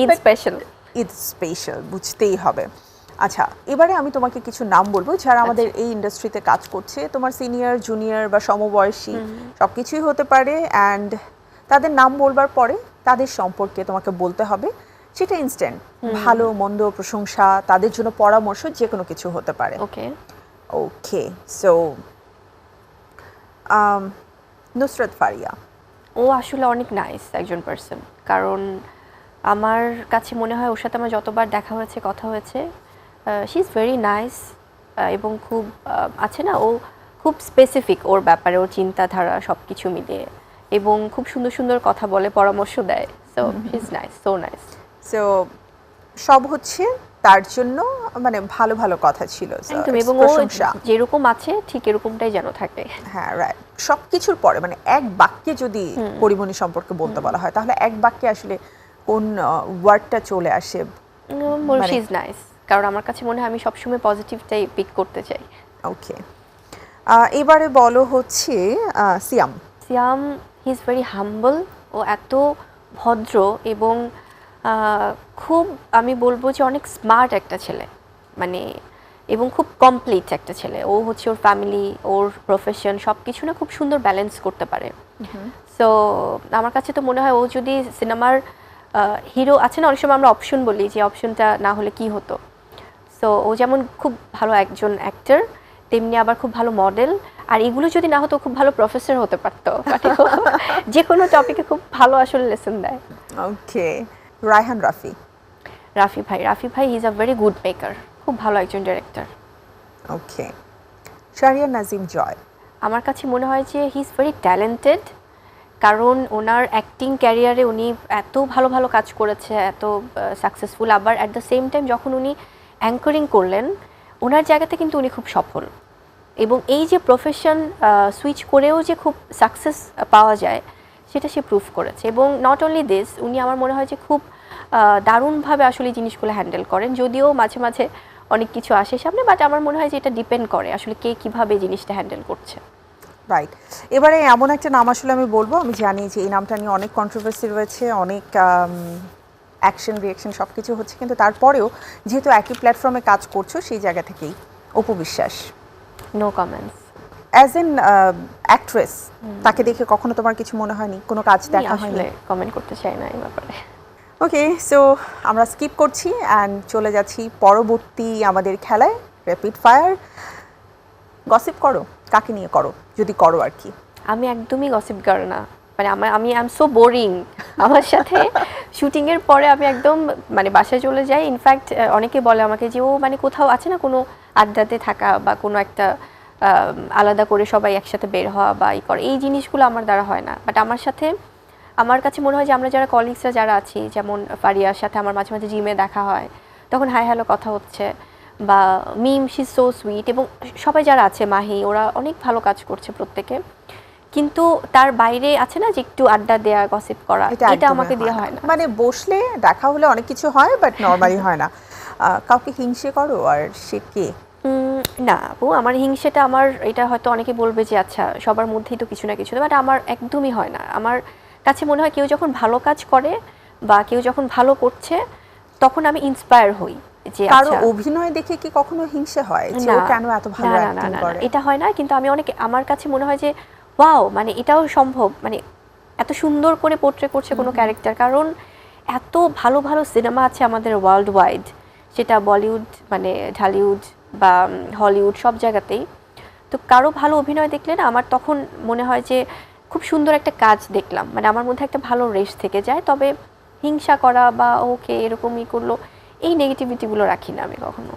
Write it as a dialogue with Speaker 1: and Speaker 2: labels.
Speaker 1: Eid special
Speaker 2: Eid special বুঝতেই হবে। আচ্ছা এবারে আমি তোমাকে কিছু নাম বলব যারা আমাদের এই ইন্ডাস্ট্রিতে কাজ করছে তোমার সিনিয়র জুনিয়র বা সমবয়সী সব কিছুই হতে পারে অ্যান্ড তাদের নাম বলবার পরে তাদের সম্পর্কে তোমাকে বলতে হবে সেটা ইনস্ট্যান্ট ভালো মন্দ প্রশংসা তাদের জন্য পরামর্শ যে কোনো কিছু হতে পারে।
Speaker 1: Okay
Speaker 2: okay so Nusrat Faria.
Speaker 1: ও আসলে অনেক নাইস একজন পার্সন কারণ আমার কাছে মনে হয় ওর সাথে আমার যতবার দেখা হয়েছে কথা হয়েছে শি ইজ ভেরি নাইস এবং খুব আছে না ও খুব স্পেসিফিক ওর ব্যাপারে ওর চিন্তাধারা সব কিছু মিলিয়ে এবং খুব সুন্দর সুন্দর কথা বলে পরামর্শ দেয় so is nice so nice
Speaker 2: so সব হচ্ছে তার জন্য মানে ভালো ভালো কথা ছিল
Speaker 1: এবং ও যেরকম আছে ঠিক এরকমটাই যেন থাকে।
Speaker 2: হ্যাঁ রাইট সব কিছুর পরে মানে এক বাক্যে যদি পরিমণি সম্পর্কে বলতে বলা হয় তাহলে এক বাক্যে আসলে কোন ওয়ার্ডটা চলে আসে। মানে-
Speaker 1: শি ইজ নাইস কারণ আমার কাছে মনে হয় আমি সবসময় পজিটিভটাই পিক করতে চাই।
Speaker 2: ওকে এবারে বলো হচ্ছে সিয়াম।
Speaker 1: সিয়াম হি ইজ ভেরি হাম্বল ও এত ভদ্র এবং খুব আমি বলব যে অনেক স্মার্ট একটা ছেলে। মানে এবং খুব কমপ্লিট একটা ছেলে। ও হচ্ছে ওর ফ্যামিলি ওর প্রফেশন সব কিছু না খুব সুন্দর ব্যালেন্স করতে পারে। সো আমার কাছে তো মনে হয় ও যদি সিনেমার হিরো আছে না অনেক সময় আমরা অপশন বলি যে অপশনটা না হলে কি হতো। সো ও যেমন খুব ভালো একজন অ্যাক্টর তেমনি আবার খুব ভালো মডেল আর এগুলো যদি না হতো খুব ভালো প্রফেসর হতে পারতো। যে কোনো টপিকে খুব ভালো আসলে লেসন দেয়।
Speaker 2: ওকে রায়হান রাফি
Speaker 1: রাফি ভাই রাফি ভাই is a very good maker খুব ভালো একজন ডিরেক্টর
Speaker 2: ওকে শারিয়া নাজিম জয়
Speaker 1: আমার কাছে মনে হয় যে হি ইজ ভেরি ট্যালেন্টেড কারণ ওনার অ্যাক্টিং ক্যারিয়ারে উনি এত ভালো ভালো কাজ করেছে, এত সাকসেসফুল আবার অ্যাট দ্য সেম টাইম যখন উনি অ্যাঙ্করিং করলেন, ওনার জায়গাতে কিন্তু উনি খুব সফল। এবং এই যে প্রফেশন সুইচ করেও যে খুব সাকসেস পাওয়া যায়, সেটা সে প্রুফ করেছে। এবং নট অনলি দিস উনি আমার মনে হয় যে খুব দারুণভাবে আসলে জিনিসগুলো হ্যান্ডেল করেন। যদিও মাঝে মাঝে অনেক কিছু আসে সামনে বাট আমার মনে হয় যে এটা ডিপেন্ড করে আসলে কে কীভাবে জিনিসটা হ্যান্ডেল করছে।
Speaker 2: রাইট এবারে এমন একটা নাম আসলে আমি বলব আমি জানি যে এই নামটা নিয়ে অনেক কন্ট্রোভার্সি রয়েছে অনেক অ্যাকশন রিয়াকশন সব কিছু হচ্ছে কিন্তু তারপরেও যেহেতু একই প্ল্যাটফর্মে কাজ করছ সেই জায়গা থেকেই Apu Biswas.
Speaker 1: No comments
Speaker 2: as an actress তাকে দেখে কখনো তোমার কিছু মনে হয়নি? কোনো কাজ দেখা হয়নি?
Speaker 1: কমেন্ট করতে চাই না এই ব্যাপারে।
Speaker 2: ওকে সো আমরা স্কিপ করছি অ্যান্ড চলে যাচ্ছি পরবর্তী আমাদের খেলায় র্যাপিড ফায়ার গসিপ করো? কাকে নিয়ে করো? যদি করো আর কি।
Speaker 1: আমি একদমই গসিপ গার্ল না। মানে আমার, আমি আই এম সো বোরিং আমার সাথে শুটিং এর পরে আমি একদম মানে বাসায় চলে যাই। ইনফ্যাক্ট অনেকে বলে আমাকে যে, ও মানে কোথাও আছে না কোনো আড্ডাতে থাকা বা কোনো একটা আলাদা করে সবাই একসাথে বের হওয়া বা ই করে? এই জিনিসগুলো আমার দ্বারা হয় না। বাট আমার সাথে, আমার কাছে মনে হয় যে, আমরা যারা কলিগসরা যারা আছি, যেমন ফারিয়ার সাথে আমার মাঝে মাঝে জিমে দেখা হয়, তখন হাই হ্যালো কথা হচ্ছে। বা মিম শি সো সুইট এবং সবাই যারা আছে মাহি ওরা অনেক ভালো কাজ করছে প্রত্যেকে। কিন্তু তার বাইরে আছে না যে একটু আড্ডা দেয়া গসিপ করা এটা আমাকে দেওয়া হয় না।
Speaker 2: মানে বসলে দেখা হলে অনেক কিছু হয় বাট নর্মালি হয় না। কাউকে হিংসে করো আর সে কে?
Speaker 1: না আপু আমার হিংসেটা আমার এটা হয়তো অনেকে বলবে যে আচ্ছা সবার মধ্যেই তো কিছু না কিছু বাট আমার একদমই হয় না। আমার কাছে মনে হয় কেউ যখন ভালো কাজ করে বা কেউ যখন ভালো করছে তখন আমি ইন্সপায়ার হই।
Speaker 2: কারও
Speaker 1: আচ্ছা।
Speaker 2: অভিনয় দেখে কি কখনো হিংসে হয়? যে ও কেন এত ভালো অ্যাক্টিং করে?
Speaker 1: এটা হয় না কিন্তু আমি অনেক আমার কাছে মনে হয় যে ওয়াও মানে এটাও সম্ভব। মানে এত সুন্দর করে পোট্রে করছে কোনো ক্যারেক্টার কারণ এত ভালো ভালো সিনেমা আছে আমাদের ওয়ার্ল্ড ওয়াইড সেটা বলিউড মানে ঢালিউড বা হলিউড সব জায়গাতেই। তো কারও ভালো অভিনয় দেখলে না আমার তখন মনে হয় যে খুব সুন্দর একটা কাজ দেখলাম। মানে আমার মধ্যে একটা ভালো রেশ থেকে যায়। তবে হিংসা করা বা ওকে এরকমই করল। এই নেগেটিভিটিগুলো রাখি না আমি কখনো।